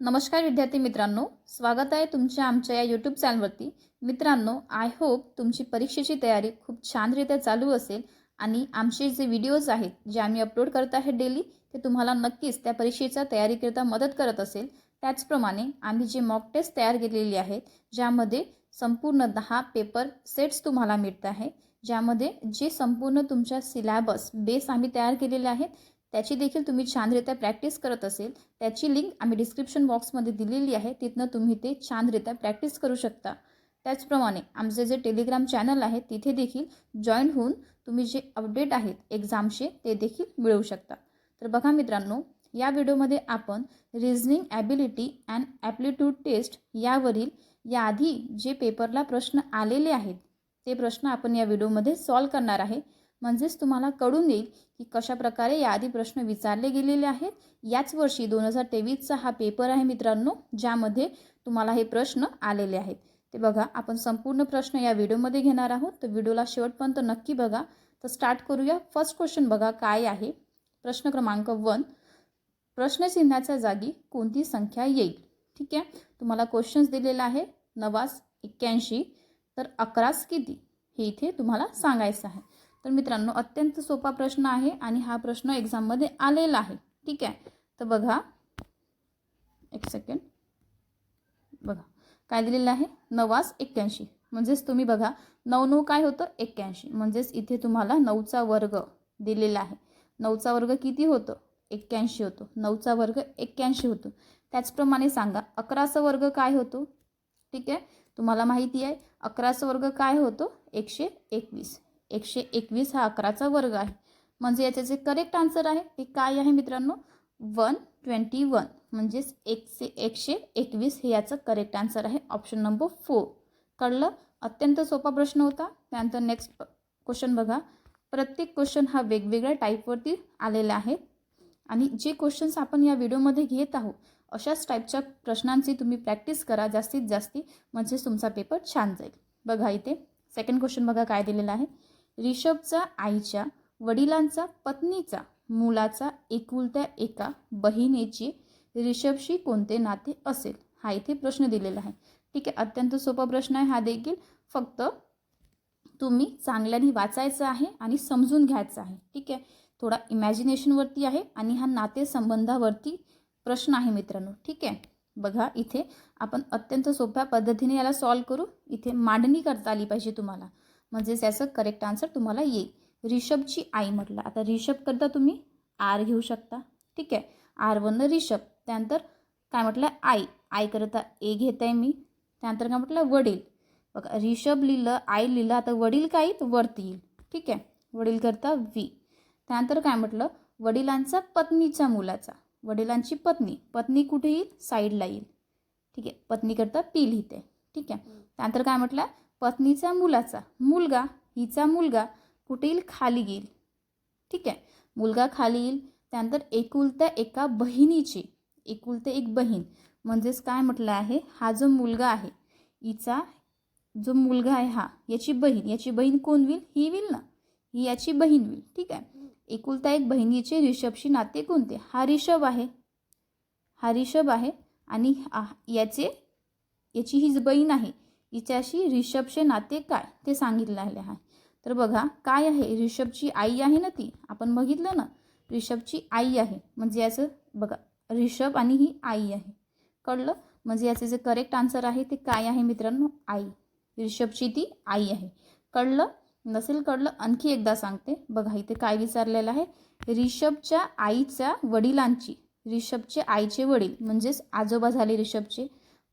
नमस्कार विद्यार्थी मित्रांनो स्वागत आहे तुमच्या आमच्या या यूट्यूब चॅनलवरती मित्रांनो आय होप तुमची परीक्षेची तयारी खूप छानरित्या चालू असेल आणि आमचे जे व्हिडिओज आहेत जे आम्ही अपलोड करत आहे डेली ते तुम्हाला नक्कीच त्या परीक्षेच्या तयारीकरिता मदत करत असेल. त्याचप्रमाणे आम्ही जे मॉक टेस्ट तयार केलेली आहेत ज्यामध्ये संपूर्ण दहा पेपर सेट्स तुम्हाला मिळत आहे. ज्यामध्ये जे संपूर्ण तुमच्या सिलॅबस बेस आम्ही तयार केलेले आहेत त्याची देखील तुम्ही छानरित्या प्रॅक्टिस करत असेल त्याची लिंक आम्ही डिस्क्रिप्शन बॉक्समध्ये दिलेली आहे तिथनं तुम्ही ते छानरित्या प्रॅक्टिस करू शकता. त्याचप्रमाणे आमचे जे टेलिग्राम चॅनल आहे तिथे देखील जॉईन होऊन तुम्ही जे अपडेट आहेत एक्झामचे ते देखील मिळवू शकता. तर बघा मित्रांनो या व्हिडिओमध्ये आपण reasoning ability and aptitude test यावरील याआधी जे पेपरला प्रश्न आलेले आहेत ते प्रश्न आपण या व्हिडिओमध्ये सॉल्व करणार आहे. म्हणजेच तुम्हाला कळून येईल की कशा प्रकारे याआधी प्रश्न विचारले गेलेले आहेत. याच वर्षी दोन हजार तेवीसचा हा पेपर आहे मित्रांनो ज्यामध्ये तुम्हाला हे प्रश्न आलेले आहेत. ते बघा आपण संपूर्ण प्रश्न या व्हिडिओमध्ये घेणार आहोत. तर व्हिडिओला शेवटपर्यंत नक्की बघा. तर स्टार्ट करूया. फर्स्ट क्वेश्चन बघा काय आहे? प्रश्न क्रमांक वन प्रश्नचिन्हाच्या जागी कोणती संख्या येईल? ठीक आहे? तुम्हाला क्वेश्चन्स दिलेला आहे. नवास एक्क्याऐंशी. तर अकरास किती? हे इथे तुम्हाला सांगायचं आहे. तर मित्रांनो अत्यंत सोपा प्रश्न आहे आणि हा प्रश्न एक्झाममध्ये आलेला आहे. ठीक आहे? तर बघा. एक सेकंड बघा. काय दिलेलं आहे? नवास एक्क्याऐंशी. म्हणजेच तुम्ही बघा नऊ नऊ काय होतं? एक्क्याऐंशी. म्हणजेच इथे तुम्हाला नऊचा वर्ग दिलेला आहे. नऊचा वर्ग किती होतं? एक्क्याऐंशी होतो. नऊचा वर्ग एक्क्याऐंशी होतो. त्याचप्रमाणे सांगा अकराचा वर्ग काय होतो? ठीक आहे? तुम्हाला माहिती आहे अकराचा वर्ग काय होतो? एकशे एकवीस. एकशे एकवीस हा अकराचा वर्ग आहे. म्हणजे याचे जे करेक्ट आन्सर आहे ते काय आहे मित्रांनो? One twenty one. म्हणजेच एकशे एकशे एकवीस हे याचं करेक्ट आन्सर आहे ऑप्शन नंबर फोर कळलं? अत्यंत सोपा प्रश्न होता. त्यानंतर नेक्स्ट क्वेश्चन बघा. प्रत्येक क्वेश्चन हा वेगवेगळ्या टाईपवरती आलेला आहे. आणि जे क्वेश्चन्स आपण या व्हिडिओमध्ये घेत आहोत अशाच टाईपच्या प्रश्नांची तुम्ही प्रॅक्टिस करा जास्तीत जास्ती. म्हणजे तुमचा पेपर छान जाईल. बघा इथे. सेकंड क्वेश्चन बघा काय दिलेला आहे. रिषभचा आईच्या वडिलांचा पत्नीचा मुलाचा एकुलत्या एका बहिणीची रिषभशी कोणते नाते असेल? हा इथे प्रश्न दिलेला आहे. ठीक आहे अत्यंत सोपा प्रश्न आहे हा देखील. फक्त तुम्ही चांगल्याने वाचायचं आहे आणि समजून घ्यायचं आहे. ठीक आहे थोडा इमॅजिनेशनवरती आहे आणि हा नातेसंबंधावरती प्रश्न आहे मित्रांनो. ठीक आहे बघा इथे आपण अत्यंत सोप्या पद्धतीने याला सॉल्व करू. इथे मांडणी करता आली पाहिजे तुम्हाला. म्हणजेच याचं करेक्ट आन्सर तुम्हाला येईल. रिषभची आई म्हटलं. आता रिषभ करता तुम्ही? आर घेऊ शकता. ठीक आहे. आर वरनं रिषभ. त्यानंतर काय म्हटलं? आई. आई करता ए घेत आहे मी. त्यानंतर काय म्हटलं? वडील. बघा रिषभ लिहिलं आई लिहिलं आता वडील काय येईल? वरती येईल. ठीक आहे. वडील करता व्ही त्यानंतर काय म्हटलं? वडिलांचा पत्नीच्या मुलाचा. वडिलांची पत्नी. पत्नी कुठे येईल? साईडला येईल. ठीक आहे. पत्नी करता पी लिहिते. ठीक आहे. त्यानंतर काय म्हटलं? पत्नीचा मुलाचा. मुलगा हिचा मुलगा कुठे येईल खाली येईल ठीक आहे? मुलगा खाली येईल त्यानंतर एकुलत्या एका बहिणीची एकुलते एक बहीण. म्हणजेच काय म्हटलं आहे? हा जो मुलगा आहे हिचा जो मुलगा आहे हा याची बहीण. याची बहीण कोण होईल? ही होईल ना? ही याची बहीण होईल. ठीक आहे? एकुलता एक बहिणीचे रिषभशी नाते कोणते? हा रिषभ आहे. हा रिषभ आहे आणि याचे याची ही बहीण आहे. हिच्याशी रिषभचे नाते काय? ते सांगितलेले आहे. तर बघा काय आहे? रिषभची आई आहे ना ती? आपण बघितलं ना? रिषभची आई आहे. म्हणजे याचं बघा रिषभ आणि ही आई आहे. कळलं? म्हणजे याचे जे करेक्ट आन्सर आहे ते काय आहे मित्रांनो? आई. रिषभची ती आई आहे. कळलं? नसेल कळलं आणखी एकदा सांगते. बघा इथे काय विचारलेलं आहे? रिषभच्या आईच्या वडिलांची रिषभचे आईचे वडील म्हणजेच आजोबा झाले रिषभचे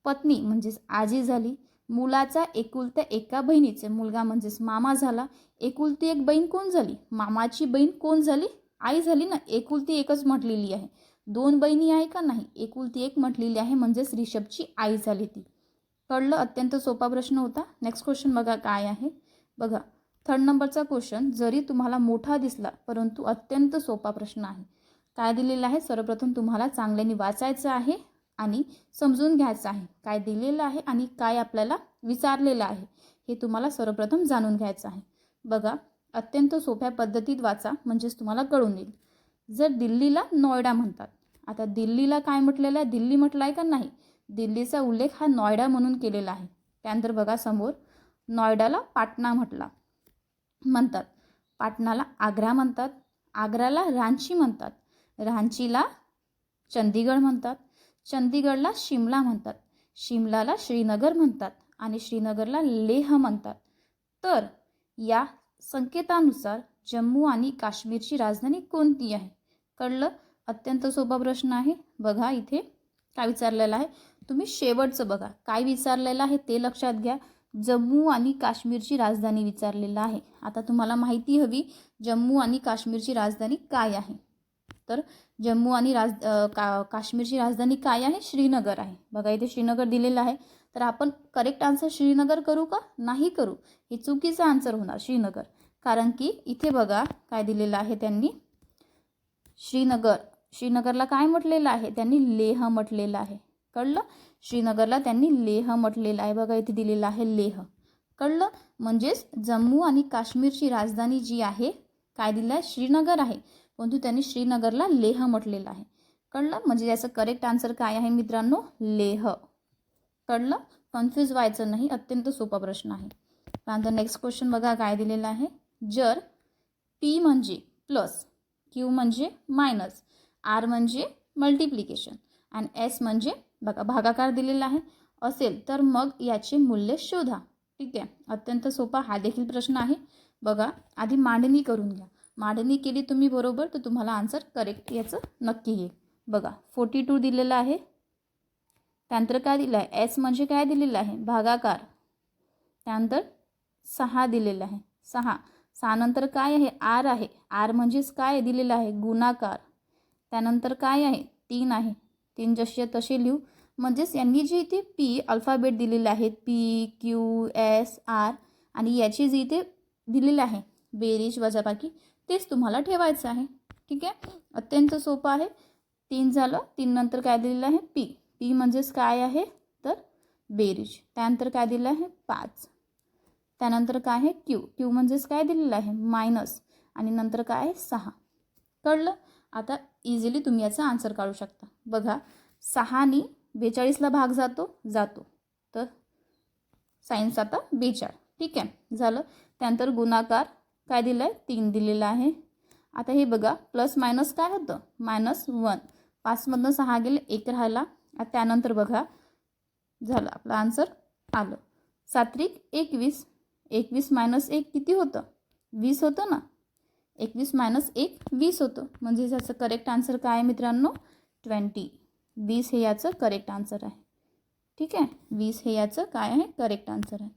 पत्नी म्हणजेच आजी झाली मुलाचा एकुलत्या एका बहिणीचे. मुलगा म्हणजेच मामा झाला. एकुलती एक बहीण कोण झाली? मामाची बहीण कोण झाली? आई झाली ना? एकुलती एकच म्हटलेली आहे. दोन बहिणी आहे का नाही? एकुलती एक म्हटलेली आहे म्हणजेच रिषभची आई झाली ती. कळलं अत्यंत सोपा प्रश्न होता. नेक्स्ट क्वेश्चन बघा काय आहे. बघा थर्ड नंबरचा क्वेश्चन जरी तुम्हाला मोठा दिसला परंतु अत्यंत सोपा प्रश्न आहे. काय दिलेला आहे? सर्वप्रथम तुम्हाला चांगल्याने वाचायचं आहे. आणि समजून घ्यायचं आहे. काय दिलेलं आहे आणि काय आपल्याला विचारलेलं आहे हे तुम्हाला सर्वप्रथम जाणून घ्यायचं आहे. बघा अत्यंत सोप्या पद्धतीत वाचा म्हणजेच तुम्हाला कळून येईल. जर दिल्लीला नोएडा म्हणतात आता दिल्लीला काय म्हटलेलं आहे? दिल्ली म्हटलं आहे का नाही? दिल्लीचा उल्लेख हा नोयडा म्हणून केलेला आहे. त्यानंतर बघा समोर नॉयडाला पाटणा म्हटला. म्हणतात पाटणाला आग्रा म्हणतात आग्राला रांची म्हणतात. रांचीला चंदीगड म्हणतात. चंदीगडला शिमला म्हणतात. शिमलाला श्रीनगर म्हणतात आणि श्रीनगरला लेह म्हणतात. तर या संकेतानुसार जम्मू आणि काश्मीरची राजधानी कोणती आहे? कळलं? अत्यंत सोपा प्रश्न आहे. बघा इथे काय विचारलेलं आहे? तुम्ही शेवटचं बघा. काय विचारलेलं आहे ते लक्षात घ्या. जम्मू आणि काश्मीरची राजधानी विचारलेलं आहे. आता तुम्हाला माहिती हवी जम्मू आणि काश्मीरची राजधानी काय आहे? तर जम्मू आणि राज का काश्मीरची राजधानी काय आहे? श्रीनगर आहे. बघा इथे श्रीनगर दिलेलं आहे. तर आपण करेक्ट आन्सर श्रीनगर करू का? नाही करू. हे चुकीचं आन्सर होणार श्रीनगर. कारण की इथे बघा काय दिलेलं आहे त्यांनी? श्रीनगर. श्रीनगरला काय म्हटलेलं आहे? त्यांनी लेह म्हटलेलं आहे. कळलं? श्रीनगरला त्यांनी लेह म्हटलेलं आहे. बघा इथे दिलेलं आहे लेह. कळलं? म्हणजेच जम्मू आणि काश्मीरची राजधानी जी आहे काय दिलं आहे? श्रीनगर आहे. परंतु त्यांनी श्रीनगरला लेह म्हटलेलं आहे. कळलं? म्हणजे याचं करेक्ट आन्सर काय आहे मित्रांनो? लेह. कळलं? कन्फ्यूज व्हायचं नाही. अत्यंत सोपा प्रश्न आहे. त्यानंतर नेक्स्ट क्वेश्चन बघा काय दिलेलं आहे. जर पी म्हणजे प्लस क्यू म्हणजे मायनस आर म्हणजे मल्टिप्लिकेशन आणि एस म्हणजे बघा भागाकार दिलेला आहे. असेल तर मग याचे मूल्य शोधा. ठीक आहे? अत्यंत सोपा हा देखील प्रश्न आहे. बघा आधी मांडणी करून घ्या. मांडणी केली तुम्ही बरोबर तर तुम्हाला आन्सर करेक्ट याचं नक्की येईल. बघा फोर्टी टू दिलेलं आहे. त्यानंतर काय दिलं आहे? एस म्हणजे काय दिलेलं आहे? भागाकार. त्यानंतर सहा दिलेलं आहे. सहा. सहानंतर काय आहे? आर आहे. आर म्हणजेच काय दिलेलं आहे. गुणाकार. त्यानंतर काय आहे? तीन आहे. तीन जसे तसे लिहू. म्हणजेच यांनी जे इथे पी अल्फाबेट दिलेले आहेत पी क्यू एस आर आणि याची जी इथे दिलेलं आहे बेरीज वजाबाकी तेच तुम्हाला ठेवायचं आहे. ठीक आहे? अत्यंत सोपं आहे. तीन झालं. तीन नंतर काय दिलेलं आहे? पी पी म्हणजेच काय आहे? तर बेरीज. त्यानंतर काय दिलं आहे? पाच. त्यानंतर काय आहे? क्यू क्यू म्हणजेच काय दिलेलं आहे? मायनस आणि नंतर काय आहे? सहा. कळलं? आता इझिली तुम्ही याचा आन्सर काढू शकता. बघा सहानी बेचाळीसला भाग जातो जातो. तर सायन्स आता बेचाळ. ठीक आहे? झालं. त्यानंतर गुणाकार. काय दिलं आहे तीन दिलेलं आहे. आता हे बघा प्लस मायनस काय होतं? मायनस वन पाचमधनं सहा गेले एक राहिला. आता त्यानंतर बघा झालं. आपलं आन्सर आलं. सात्रिक एकवीस. एकवीस मायनस एक किती होतं? वीस होतं ना? एकवीस मायनस एक वीस होतं. म्हणजे याचं करेक्ट आन्सर काय आहे मित्रांनो? ट्वेंटी वीस हे याचं करेक्ट आन्सर आहे. ठीक आहे? वीस हे याचं काय आहे? करेक्ट आन्सर आहे.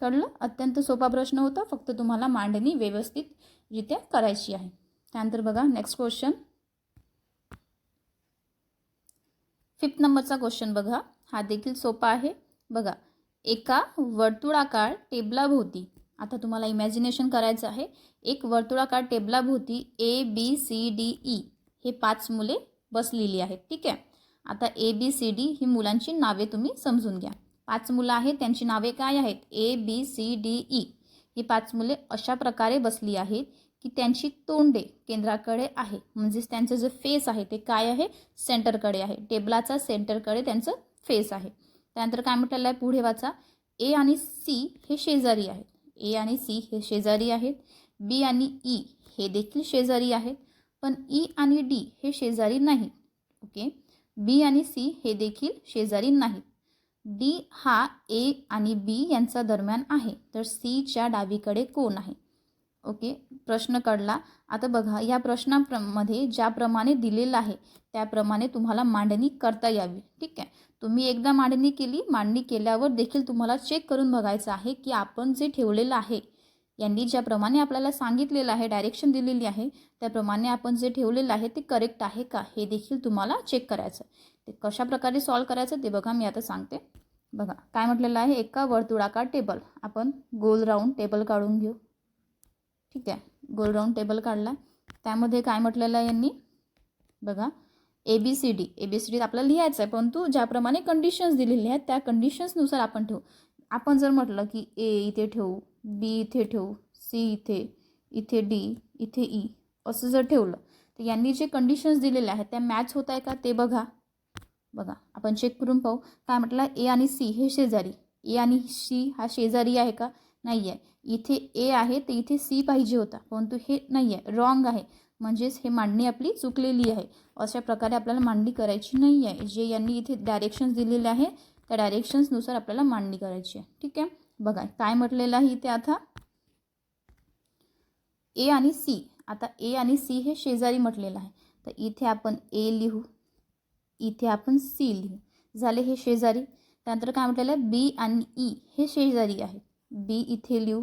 कळलं अत्यंत सोपा प्रश्न होता. फक्त तुम्हाला मांडणी व्यवस्थितरित्या करायची आहे. त्यानंतर बघा नेक्स्ट क्वेश्चन फिफ्थ नंबरचा क्वेश्चन बघा. हा देखील सोपा आहे. बघा एका वर्तुळाकार टेबलाभोवती आता तुम्हाला इमॅजिनेशन करायचं आहे. एक वर्तुळाकार टेबलाभोवती A B C D E हे पाच मुले बसलेली आहेत. ठीक आहे? आता ए बी सी डी ही मुलांची नावे तुम्ही समजून घ्या. पाच मुलं आहेत त्यांची नावे काय आहेत? A B C D E ही पाच मुले अशा प्रकारे बसली आहेत की त्यांची तोंडे केंद्राकडे आहे. म्हणजेच त्यांचं जे फेस आहे ते काय आहे? सेंटरकडे आहे. टेबलाचा सेंटरकडे त्यांचं फेस आहे. त्यानंतर काय म्हटलेलं आहे? पुढे वाचा. ए आणि सी हे शेजारी आहेत. ए आणि सी हे शेजारी आहेत. बी आणि ई हे देखील शेजारी आहेत. पण ई आणि डी हे शेजारी नाही. ओके बी आणि सी हे देखील शेजारी नाहीत. डी हा ए आणि बी यांचा दरम्यान आहे. तर सीच्या डावीकडे कोण आहे? ओके प्रश्न कळला आता बघा या प्रश्नामध्ये ज्याप्रमाणे दिलेलं आहे त्याप्रमाणे तुम्हाला मांडणी करता यावी. ठीक आहे? तुम्ही एकदा मांडणी केली मांडणी केल्यावर देखील तुम्हाला चेक करून बघायचं आहे की आपण जे ठेवलेलं आहे यांनी ज्याप्रमाणे आपल्याला सांगितलेलं आहे डायरेक्शन दिलेली आहे त्याप्रमाणे आपण जे ठेवलेलं आहे ते करेक्ट आहे का? हे देखील तुम्हाला चेक करायचं ते कशा प्रकारे सॉल्व करायचं ते बघा मी आता सांगते. बघा काय म्हटलेलं आहे? एका वर्तुळाकार टेबल आपण गोल राऊंड टेबल काढून घेऊ. ठीक आहे? गोल राऊंड टेबल काढला. त्यामध्ये काय म्हटलेलं आहे यांनी? बघा A B C D A B C D आपल्याला लिहायचं आहे परंतु ज्याप्रमाणे कंडिशन्स दिलेले आहेत त्या कंडिशन्सनुसार आपण ठेवू. आपण जर म्हटलं की ए इथे ठेवू बी इथे ठेवू सी इथे इथे डी इथे ई असं जर ठेवलं तर यांनी जे कंडिशन्स दिलेले आहेत त्या मॅच होत आहे का? ते बघा. बघा आपण चेक करून पाहू. काय म्हटलं? ए आणि सी हे शेजारी. ए आणि सी हा शेजारी आहे का? नाही आहे इथे ए आहे तर इथे सी पाहिजे होता. परंतु हे नाही आहे रॉंग आहे. म्हणजेच हे मांडणी आपली चुकलेली आहे. अशा प्रकारे आपल्याला मांडणी करायची नाही आहे जे यांनी इथे डायरेक्शन्स दिलेले आहे त्या डायरेक्शन्सनुसार आपल्याला मांडणी करायची आहे. ठीक आहे? बघा काय म्हटलेलं आहे इथे आता? ए आणि सी आता ए आणि सी हे शेजारी म्हटलेलं आहे. तर इथे आपण ए लिहू. इथे आपण सी लिहू. झाले हे शेजारी. त्यानंतर काय म्हटलेलं आहे? बी आणि ई हे शेजारी आहेत. बी इथे लिहू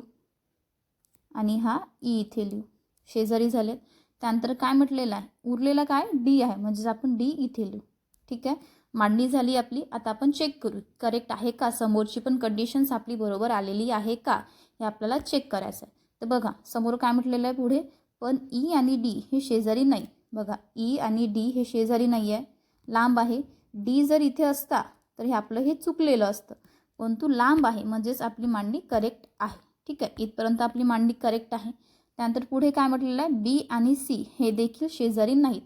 आणि हा ई इथे लिहू. शेजारी झाले. त्यानंतर काय म्हटलेलं आहे? उरलेला काय? डी आहे. म्हणजेच आपण डी इथे लिहू. ठीक आहे? मांडणी झाली आपली. आता आपण चेक करू. करेक्ट आहे का? समोरची पण कंडिशन्स आपली बरोबर आलेली आहे का? हे आपल्याला चेक करायचं आहे. तर बघा समोर काय म्हटलेलं आहे पुढे? पण ई आणि डी हे शेजारी नाही. बघा ई आणि डी हे शेजारी नाही आहे लांब आहे. डी जर इथे असता तर हे आपलं हे चुकलेलं असतं. परंतु लांब आहे म्हणजेच आपली मांडणी करेक्ट आहे. ठीक आहे? इथपर्यंत आपली मांडणी करेक्ट आहे. त्यानंतर पुढे काय म्हटलेलं आहे? बी आणि सी हे देखील शेजारी नाहीत.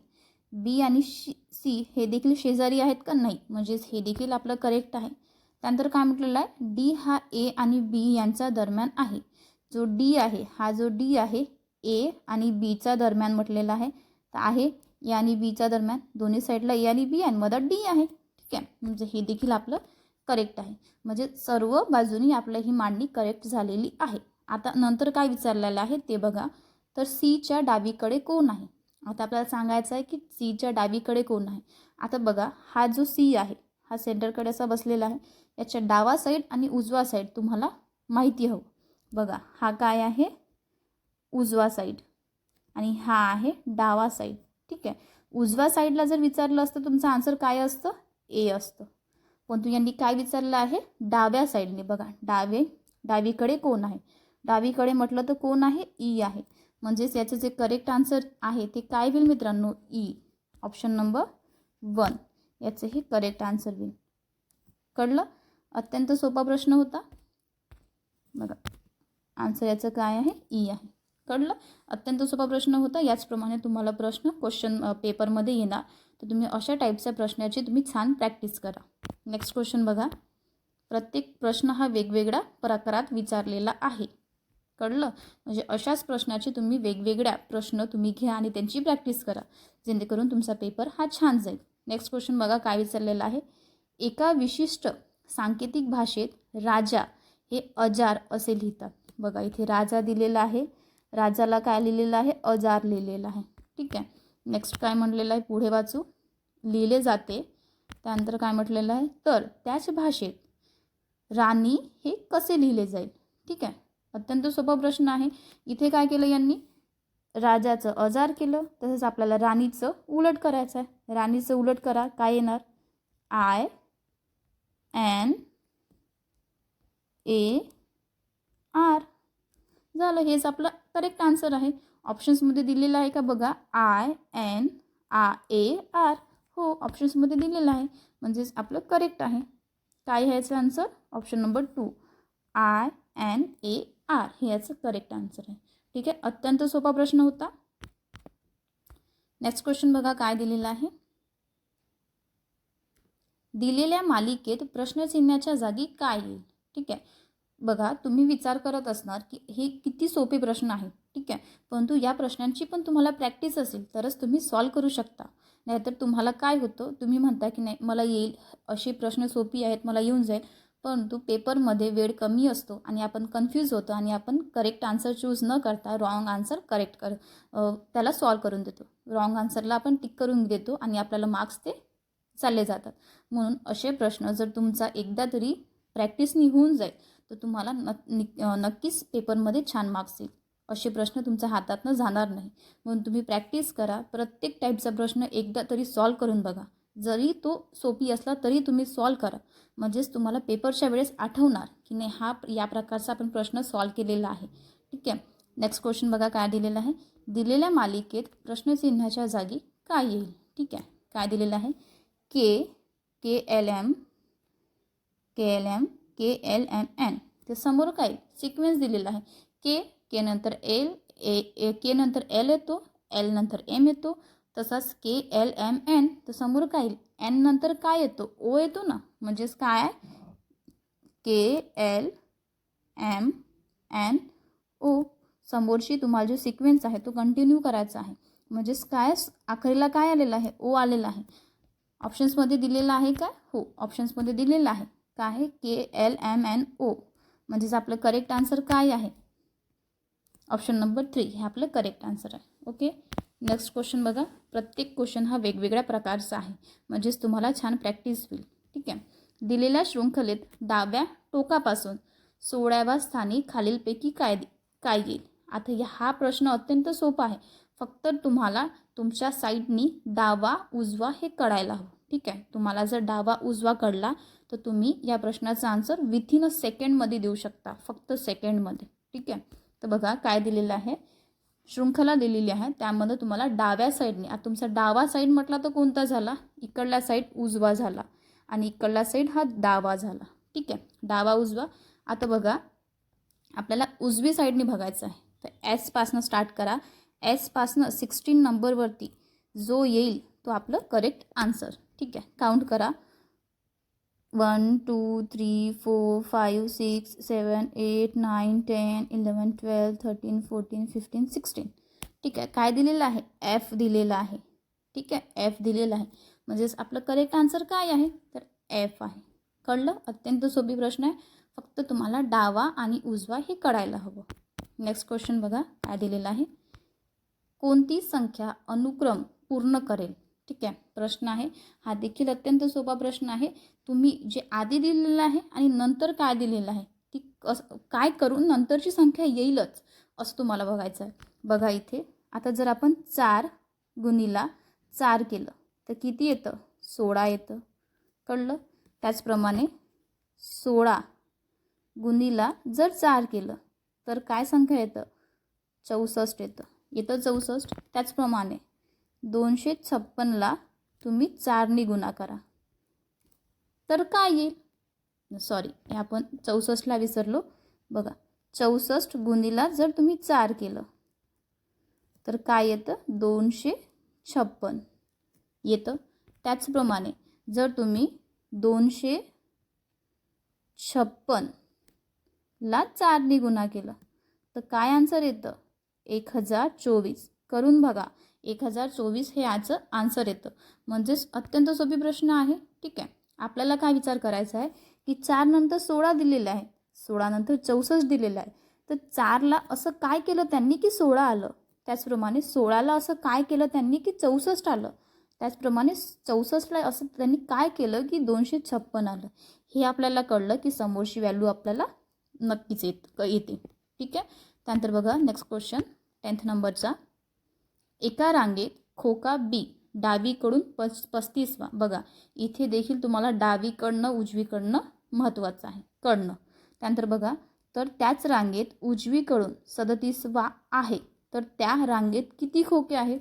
बी आणि शी सी हे देखील शेजारी आहेत का? नाही. म्हणजेच हे देखील आपलं करेक्ट आहे. त्यानंतर काय म्हटलेलं आहे? डी हा ए आणि बी यांचा दरम्यान आहे. जो डी आहे हा जो डी आहे ए आणि बीचा दरम्यान म्हटलेला आहे तर आहे ए आणि बीच्या दरम्यान दोन्ही साईडला ए आणि बी आणि मधात डी आहे. ठीक आहे? म्हणजे हे देखील आपलं करेक्ट आहे. म्हणजे सर्व बाजूनी आपलं ही मांडणी करेक्ट झालेली आहे. आता नंतर काय विचारलेलं आहे ते बघा. तर सीच्या डावीकडे कोण आहे? आता आपल्याला सांगायचं आहे की सीच्या डावीकडे कोण आहे? आता बघा हा जो सी आहे हा सेंटरकडे असा बसलेला आहे. याच्या डावा साईड आणि उजवा साईड तुम्हाला माहिती हवं. बघा हा काय आहे? उजवा साईड. आणि हा आहे डावा साईड. ठीक आहे. उजव्या साईडला जर विचारलं असतं तुमचं आन्सर काय असतं? ए असतं. पण तू यांनी काय विचारलं आहे? डाव्या साईडने बघा. डावे डावीकडे कोण आहे? डावीकडे म्हटलं तर कोण आहे? ई आहे. म्हणजेच याचं जे करेक्ट आन्सर आहे ते काय होईल मित्रांनो? ई ऑप्शन नंबर वन याचं हे करेक्ट आन्सर होईल. कळलं? अत्यंत सोपा प्रश्न होता. बघा. आन्सर याचं काय आहे? ई आहे. कळलं अत्यंत सोपा प्रश्न होता. याचप्रमाणे तुम्हाला प्रश्न क्वेश्चन पेपरमध्ये येणार. तर तुम्ही अशा टाईपच्या प्रश्नाची तुम्ही छान प्रॅक्टिस करा. नेक्स्ट क्वेश्चन बघा. प्रत्येक प्रश्न हा वेगवेगळ्या प्रकारात विचारलेला आहे. कळलं? म्हणजे अशाच प्रश्नाचे तुम्ही वेगवेगळ्या प्रश्न तुम्ही घ्या आणि त्यांची प्रॅक्टिस करा. जेणेकरून तुमचा पेपर हा छान जाईल. नेक्स्ट क्वेश्चन बघा काय विचारलेला आहे. एका विशिष्ट सांकेतिक भाषेत राजा हे अजार असे लिहितात. बघा इथे राजा दिलेला आहे. राजाला काय लिहिलेलं आहे? अजार लिहिलेलं आहे. ठीक आहे. नेक्स्ट काय म्हटलेलं आहे? पुढे वाचू. लिहिले जाते. त्यानंतर काय म्हटलेलं आहे? तर त्याच भाषेत राणी हे कसे लिहिले जाईल? ठीक आहे. अत्यंत सोपा प्रश्न आहे. इथे काय केलं यांनी? राजाचं अजार केलं. तसंच आपल्याला राणीचं उलट करायचं आहे. राणीचं उलट करा. काय येणार? आय एन ए आर झालं हेच आपलं करेक्ट आन्सर आहे. ऑप्शन्समध्ये दिलेलं आहे का बघा? आय एन आ ए आर हो ऑप्शन्समध्ये दिलेलं आहे. म्हणजेच आपलं करेक्ट आहे. काय आहे याचं answer option number two I N A R हे याचं करेक्ट आन्सर आहे. ठीक आहे? अत्यंत सोपा प्रश्न होता. नेक्स्ट क्वेश्चन बघा काय दिलेलं आहे. दिलेल्या मालिकेत प्रश्नचिन्हाच्या जागी काय येईल? ठीक आहे? बघा तुम्ही विचार करत असणार की हे किती सोपे प्रश्न आहेत ठीक आहे? परंतु या प्रश्नांची पण तुम्हाला प्रॅक्टिस असेल तरच तुम्ही सॉल्व करू शकता. नाहीतर तुम्हाला काय होतं तुम्ही म्हणता की नाही मला येईल असे प्रश्न सोपी आहेत मला येऊन जाईल. परंतु पेपरमध्ये वेळ कमी असतो आणि आपण कन्फ्यूज होतो आणि आपण करेक्ट आन्सर चूज न करता रॉंग आन्सर करेक्ट कर त्याला सॉल्व करून देतो. रॉंग आन्सरला आपण टिक करून देतो आणि आपल्याला मार्क्स ते चालले जातात. म्हणून असे प्रश्न जर तुमचा एकदा तरी प्रॅक्टिसनी होऊन जाईल तर तुम्हाला नक्कीच पेपरमध्ये छान मार्क्स येईल. असे प्रश्न तुमच्या हातातनं जाणार नाही. म्हणून तुम्ही प्रॅक्टिस करा. प्रत्येक टाईपचा प्रश्न एकदा तरी सॉल्व करून बघा. जरी तो सोपी असला तरी तुम्ही सॉल्व करा. म्हणजेच तुम्हाला पेपरच्या वेळेस आठवणार की नाही हा या प्रकारचा आपण प्रश्न सॉल्व केलेला आहे. ठीक आहे? नेक्स्ट क्वेश्चन बघा काय दिलेलं आहे. दिलेल्या मालिकेत प्रश्नचिन्हाच्या जागी काय येईल? ठीक आहे? काय दिलेलं आहे? K K L M K L M K L M N. ते समोर काय सिक्वेन्स दिलेला आहे. के के नंतर एल ए के नंतर एल येतो एल नंतर एम येतो. तसाच के एल एम एन. तर समोर काय येईल एन नंतर काय येतो? ओ येतो ना. म्हणजेच काय आहे? K L M N O. समोरची तुम्हाला जो सिक्वेन्स आहे तो कंटिन्यू करायचा आहे. म्हणजेच काय? आखरीला काय आलेलं आहे? ओ आलेला आहे. ऑप्शन्समध्ये दिलेलं आहे का? हो. ऑप्शन्समध्ये दिलेलं आहे. काय आहे? K L M N O म्हणजेच आपलं करेक्ट आन्सर काय आहे? ऑप्शन नंबर थ्री हे आपलं करेक्ट आन्सर आहे. ओके नेक्स्ट क्वेश्चन बघा. प्रत्येक क्वेश्चन हा वेगवेगळ्या प्रकारचा आहे. म्हणजेच तुम्हाला छान प्रॅक्टिस होईल. ठीक आहे? दिलेल्या शृंखलेत डाव्या टोकापासून सोळाव्या स्थानी खालीलपैकी काय काय येईल? आता हा प्रश्न अत्यंत सोपा आहे. फक्त तुम्हाला तुमच्या साईडनी डावा उजवा हे कळायला हवं. ठीक आहे? तुम्हाला जर डावा उजवा कळला तर तुम्ही या प्रश्नाचा आन्सर विथिन अ सेकंडमध्ये देऊ शकता. फक्त सेकंडमध्ये ठीक आहे? तर बघा काय दिलेलं आहे? शृंखला दिलेली आहे. त्यामध्ये तुम्हाला डाव्या साईडने आता तुमचा डावा साईड म्हटला तर कोणता झाला? इकडला साईड उजवा झाला आणि इकडला साईड हा डावा झाला. ठीक आहे? डावा उजवा. आता बघा आपल्याला उजवी साईडने बघायचं आहे. तर एसपासनं स्टार्ट करा. एसपासनं सिक्स्टीन नंबरवरती जो येईल तो आपलं करेक्ट आन्सर ठीक आहे. काउंट करा. One two three four five six seven eight nine ten eleven twelve thirteen fourteen fifteen sixteen ठीक आहे. काय दिलेलं आहे? एफ दिलेलं आहे. ठीक आहे. एफ दिलेलं आहे. म्हणजेच आपलं करेक्ट आन्सर काय आहे? तर एफ आहे. कळलं? अत्यंत सोपी प्रश्न आहे. फक्त तुम्हाला डावा आणि उजवा हे कळायला हवं. नेक्स्ट क्वेश्चन बघा. काय दिलेलं आहे? कोणती संख्या अनुक्रम पूर्ण करेल? ठीक आहे. प्रश्न आहे. हा देखील अत्यंत सोपा प्रश्न आहे. तुम्ही जे आधी दिलेलं आहे आणि नंतर काय दिलेलं आहे ती कस काय करून नंतरची संख्या येईलच असं तुम्हाला बघायचं आहे. बघा इथे आता जर आपण चार गुणीला चार केलं तर किती येतं? सोळा येतं. कळलं? त्याचप्रमाणे सोळा गुणीला जर चार केलं तर काय संख्या येतं? चौसष्ट येतं. येतं चौसष्ट. त्याचप्रमाणे दोनशे छप्पनला तुम्ही चारने गुणा करा. तर काय येईल? सॉरी हे आपण चौसष्टला विसरलो. बघा चौसष्ट गुणीला जर तुम्ही चार केलं तर काय येतं? दोनशे छप्पन. येतं. त्याचप्रमाणे जर तुम्ही दोनशे छप्पनला चारने गुणा केलं तर काय आन्सर येतं? एक हजार चोवीस. करून बघा एक हजार चोवीस हे याचं आन्सर येतं. म्हणजेच अत्यंत सोपी प्रश्न आहे. ठीक आहे. आपल्याला काय विचार करायचा आहे? की चार नंतर सोळा दिलेला आहे सोळानंतर चौसष्ट दिलेला आहे तर चारला असं काय केलं त्यांनी की सोळा आलं? त्याचप्रमाणे सोळाला असं काय केलं त्यांनी की चौसष्ट आलं? त्याचप्रमाणे चौसष्टला असं त्यांनी काय केलं की दोनशे छप्पन आलं? हे आपल्याला कळलं की समोरची व्हॅल्यू आपल्याला नक्कीच येत क- येते. ठीक आहे? त्यानंतर बघा नेक्स्ट क्वेश्चन टेन्थ नंबरचा एका रांगेत खोका बी डावीकडून पस पस्तीसवा. बघा इथे देखील तुम्हाला डावीकडनं उजवीकडनं महत्त्वाचं आहे. कडनं. त्यानंतर बघा तर त्याच रांगेत उजवीकडून सदतीसवा आहे. तर त्या रांगेत किती खोके आहेत?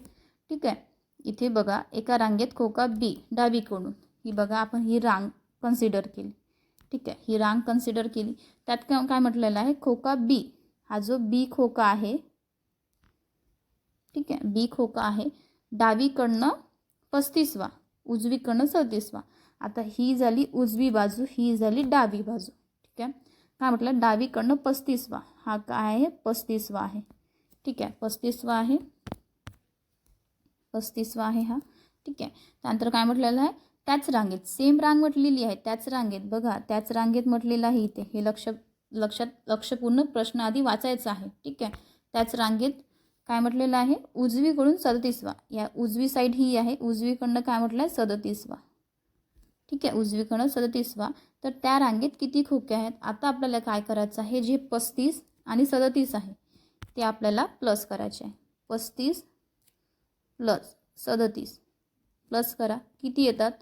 ठीक आहे. इथे बघा एका रांगेत खोका बी डावीकडून. ही बघा आपण ही रांग कन्सिडर केली. ठीक आहे. ही रांग कन्सिडर केली. त्यात काय काय म्हटलेलं आहे? खोका बी. हा जो बी खोका आहे ठीक आहे? बी खोका आहे. डावीकडनं पस्तीसवा उजवीकडनं सदतीसवा. आता ही झाली उजवी बाजू ही झाली डावी बाजू. ठीक आहे? काय म्हटलं? डावीकडनं पस्तीसवा. हा काय आहे? पस्तीसवा आहे. ठीक आहे? पस्तीसवा आहे. पस्तीसवा आहे हा. ठीक आहे? त्यानंतर काय म्हटलेलं आहे? त्याच रांगेत सेम रांग म्हटलेली आहे त्याच रांगेत. बघा त्याच रांगेत म्हटलेलं आहे इथे. हे लक्ष लक्षात लक्षपूर्ण प्रश्न आधी वाचायचा आहे. ठीक आहे? त्याच रांगेत काय म्हटलेलं आहे? उजवीकडून सदतीसवा. या उजवी साईड ही आहे. उजवीकडनं काय म्हटलं आहे? सदतीसवा. ठीक आहे? उजवीकडनं सदतीसवा. तर त्या रांगेत किती खोके आहेत? आता आपल्याला काय करायचं आहे? जे पस्तीस आणि सदतीस आहे ते आपल्याला प्लस करायचे आहे. पस्तीस प्लस सदतीस प्लस करा. किती येतात?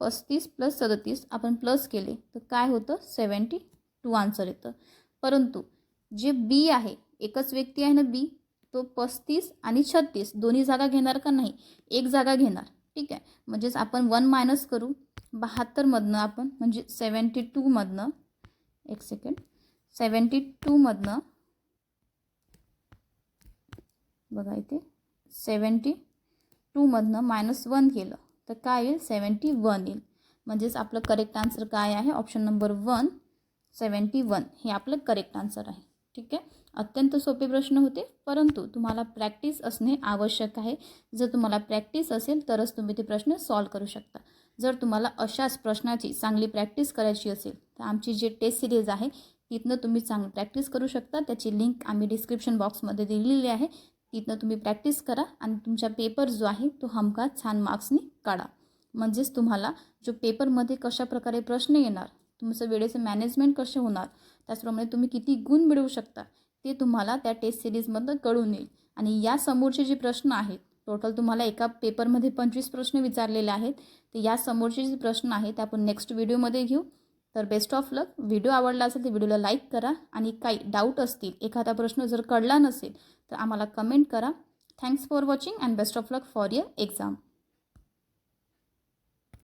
पस्तीस प्लस सदतीस आपण प्लस केले. तर काय होतं? सेवन्टी टू आन्सर येतं. परंतु जे बी आहे एकच व्यक्ती आहे ना बी तो पस्तीस आणि छत्तीस दोन्ही जागा घेणार का नाही? एक जागा घेणार. ठीक आहे? म्हणजेच आपण वन मायनस करू. बहात्तरमधनं आपण म्हणजे सेवन्टी टूमधनं एक सेकंड. सेवन्टी टूमधनं बघा इथे सेवन्टी टूमधनं मायनस वन केलं. तर काय येईल? सेवन्टी वन येईल. म्हणजेच आपलं करेक्ट आन्सर काय आहे? Option number one seventy one. हे आपलं करेक्ट आन्सर आहे. ठीक आहे? अत्यंत सोपे प्रश्न होते परंतु तुम्हाला प्रॅक्टिस असणे आवश्यक आहे. जर तुम्हाला प्रॅक्टिस असेल तरच तुम्ही ते प्रश्न सॉल्व करू शकता. जर तुम्हाला अशाच प्रश्नाची चांगली प्रॅक्टिस करायची असेल तर आमची जे टेस्ट सिरीज आहे तिथनं तुम्ही चांगली प्रॅक्टिस करू शकता. त्याची लिंक आम्ही डिस्क्रिप्शन बॉक्समध्ये दिलेली आहे. तिथनं तुम्ही प्रॅक्टिस करा आणि तुमचा पेपर जो आहे तो हमखास छान मार्क्सनी काढा. म्हणजेच तुम्हाला जो पेपरमध्ये कशा प्रकारे प्रश्न येणार तुमचं वेळेचं मॅनेजमेंट कसे होणार त्याचप्रमाणे तुम्ही किती गुण मिळवू शकता ते तुम्हाला त्या टेस्ट सिरीजमधनं कळून येईल. आणि या समोरचे जे प्रश्न आहेत टोटल तुम्हाला एका पेपरमध्ये पंचवीस प्रश्न विचारलेले आहेत. तर या समोरचे जे प्रश्न आहेत ते आपण नेक्स्ट व्हिडिओमध्ये घेऊ. तर बेस्ट ऑफ लक व्हिडिओ आवडला असेल तर व्हिडिओला लाईक करा. आणि काही डाऊट असतील एखादा प्रश्न जर कळला नसेल तर आम्हाला कमेंट करा. Thanks for watching and best of luck for your exam